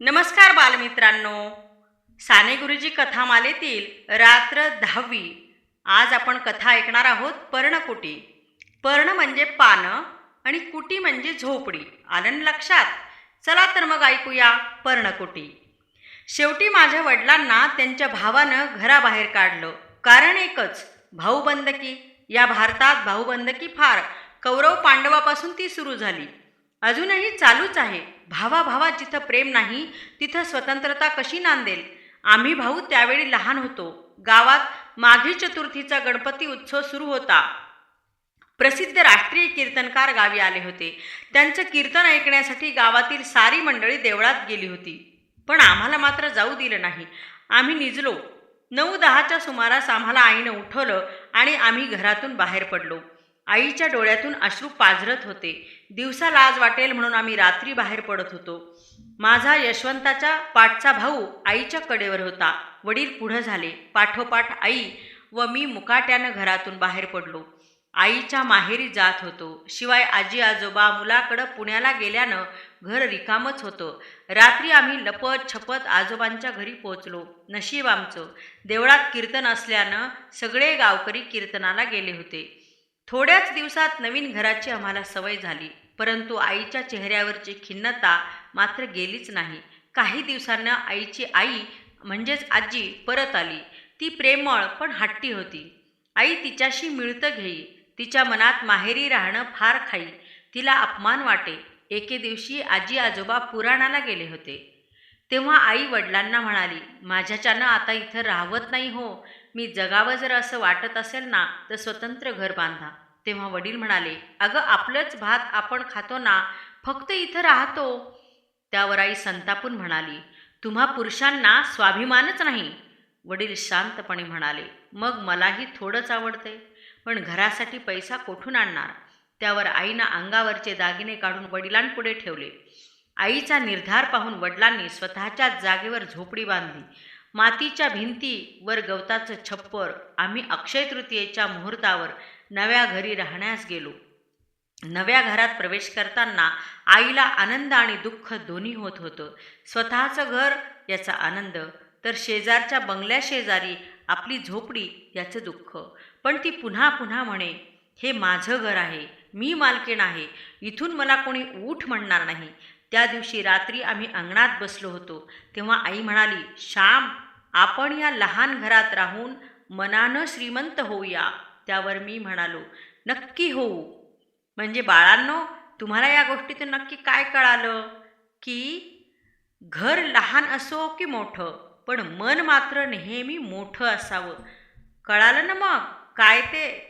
नमस्कार बालमित्रांनो. साने गुरुजी कथामालेतील रात्र दहावी. आज आपण कथा ऐकणार आहोत पर्णकुटी. पर्ण म्हणजे पानं आणि कुटी म्हणजे झोपडी. आलं लक्षात? चला तर मग ऐकूया पर्णकुटी. शेवटी माझ्या वडिलांना त्यांच्या भावानं घराबाहेर काढलं. कारण एकच भाऊबंदकी. या भारतात भाऊबंदकी फार कौरव पांडवापासून ती सुरू झाली. अजूनही चालूच आहे. भावाभावात जिथं प्रेम नाही तिथं स्वतंत्रता कशी नांदेल? आम्ही भाऊ त्यावेळी लहान होतो. गावात माघी चतुर्थीचा गणपती उत्सव सुरू होता. प्रसिद्ध राष्ट्रीय कीर्तनकार गावी आले होते. त्यांचं कीर्तन ऐकण्यासाठी गावातील सारी मंडळी देवळात गेली होती. पण आम्हाला मात्र जाऊ दिलं नाही. आम्ही निजलो. नऊ दहाच्या सुमारास आम्हाला आईनं उठवलं आणि आम्ही घरातून बाहेर पडलो. आईच्या डोळ्यातून अश्रू पाझरत होते. दिवसा लाज वाटेल म्हणून आम्ही रात्री बाहेर पडत होतो. माझा यशवंताच्या पाठचा भाऊ आईच्या कडेवर होता. वडील पुढं झाले. पाठोपाठ आई व मी मुकाट्यानं घरातून बाहेर पडलो. आईच्या माहेरी जात होतो. शिवाय आजी आजोबा मुलाकडं पुण्याला गेल्यानं घर रिकामच होतं. रात्री आम्ही लपत छपत आजोबांच्या घरी पोचलो नशीब आमचं. देवळात कीर्तन असल्यानं सगळे गावकरी कीर्तनाला गेले होते. थोड्याच दिवसात नवीन घराची आम्हाला सवय झाली. परंतु आईच्या चेहऱ्यावरची खिन्नता मात्र गेलीच नाही. काही दिवसांना आईची आई म्हणजेच आजी परत आली. ती प्रेमळ पण हट्टी होती. आई तिच्याशी मिळतं घेई. तिच्या मनात माहेरी राहणं फार खाई. तिला अपमान वाटे. एके दिवशी आजी आजोबा पुराणाला गेले होते. तेव्हा आई वडिलांना म्हणाली माझ्याच्यानं आता इथं राहवत नाही हो. मी जगावं जर असं वाटत असेल ना तर स्वतंत्र घर बांधा. तेव्हा वडील म्हणाले अगं आपलंच भात आपण खातो ना फक्त इथं राहतो. त्यावर आई संतापून म्हणाली तुम्हा पुरुषांना स्वाभिमानच नाही. वडील शांतपणे म्हणाले मग मलाही थोडंच आवडते पण घरासाठी पैसा कोठून आणणार? त्यावर आईनं अंगावरचे दागिने काढून वडिलांपुढे ठेवले. आईचा निर्धार पाहून वडिलांनी स्वतःच्याच जागेवर झोपडी बांधली. मातीच्या भिंती वर गवताचं छप्पर. आम्ही अक्षय तृतीयेच्या मुहूर्तावर नव्या घरी राहण्यास गेलो. नव्या घरात प्रवेश करताना आईला आनंद आणि दुःख दोन्ही होत होतं. स्वतःचं घर याचा आनंद. तर शेजारच्या बंगल्या शेजारी आपली झोपडी याचं दुःख. पण ती पुन्हा पुन्हा म्हणे हे माझं घर आहे. मी मालकीण आहे. इथून मला कोणी ऊठ म्हणणार नाही. त्या दिवशी रात्री आम्ही अंगणात बसलो होतो. तेव्हा आई म्हणाली श्याम आपण या लहान घरात राहून मनानं श्रीमंत होऊया. त्यावर मी म्हणालो नक्की होऊ. म्हणजे बाळांनो तुम्हाला या गोष्टीतून नक्की काय कळालं? की घर लहान असो की मोठं पण मन मात्र नेहमी मोठं असावं. कळालं ना मग? काय ते?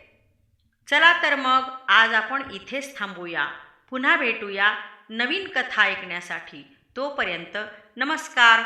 चला तर मग आज आपण इथेच थांबूया. पुन्हा भेटूया. नवीन कथा ऐकण्यासाठी तोपर्यंत नमस्कार.